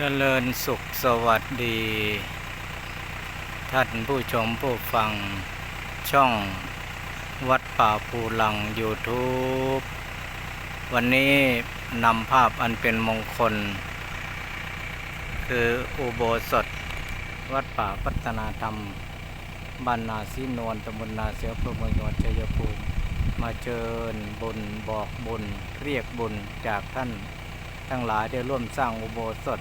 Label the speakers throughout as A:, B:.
A: เจริญสุขสวัสดี ท่านผู้ชมผู้ฟังช่องวัดป่าภูลัง YouTube วันนี้นำภาพอันเป็นมงคล คืออุโบสถ วัดป่าพัฒนาธรรมบ้านนาซีนวลตำบลนาเสืออำเมืองจังหวัดชัยภูมิมาเชิญบุญบอกบุญ เรียกบุญจากท่านทั้งหลายได้ร่วมสร้างอุโบสถ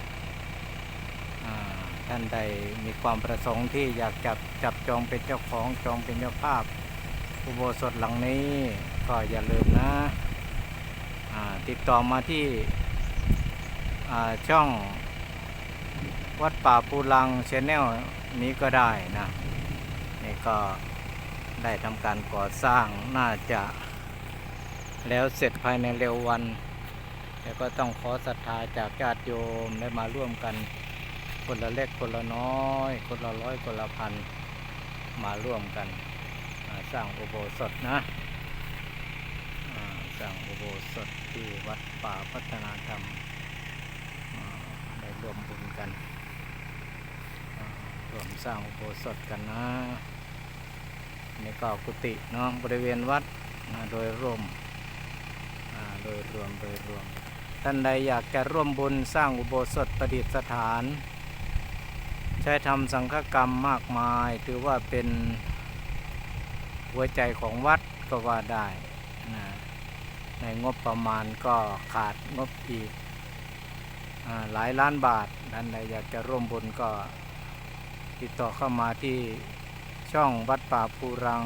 A: ท่านใดมีความประสงค์ที่อยากจับจับจองเป็นเจ้าของจองเป็นเจ้าภาพอุโบสถหลังนี้ก็อย่าลืมนะติดต่อมาที่ช่องวัดป่าปูลังชแนลนี้ก็ได้นะนี่ก็ได้ทำการก่อสร้างน่าจะแล้วเสร็จภายในเร็ววันแต่ก็ต้องขอศรัทธาจากญาติโยมได้มาร่วมกัน คนละเล็กคนละน้อย คนละร้อยคนละพันมาร่วมกันสร้างอุโบสถนะสร้างอุโบสถที่วัดป่าพัฒนาธรรมได้ร่วมบุญกันอ่ารวมสร้างอุโบสถกันนะนี่ก็กุฏิเนาะบริเวณวัดโดยรวมโดยรวมโดยรวมท่านใดอยากจะร่วมบุญสร้างอุโบสถประดิษฐาน ช้ทำสังฆกรรมมากมาย ถือว่าเป็นหัวใจของวัดก็ว่าได้นะในงบประมาณก็ขาดงบอีกอหลายล้านบาทท่านใดอยากจะร่วมบุญก็ติดต่อเข้ามาที่ช่องวัดป่าภูรัง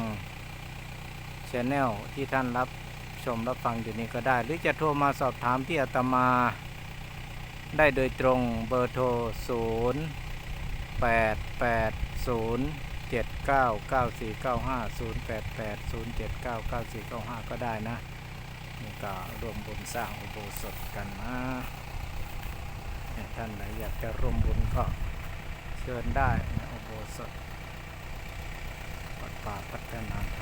A: ชแนลที่ท่านรับชมรับฟังอยู่นี้ก็ได้ หรือจะโทรมาสอบถามที่อาตมาได้โดยตรงเบอร์โทร 0 แปดแปดศูนย์เจ็ดเก้าเก้าสี่เก้าห้าศูนย์แปดแปดศูนย์เจ็ดเก้าเก้าสี่เก้าห้าก็ได้นะนี่ก็ร่วมบุญสร้างอุโบสถกันนะท่านไหนอยากจะร่วมบุญก็เชิญได้นะอุโบสถวัดป่าพัฒนาธรรม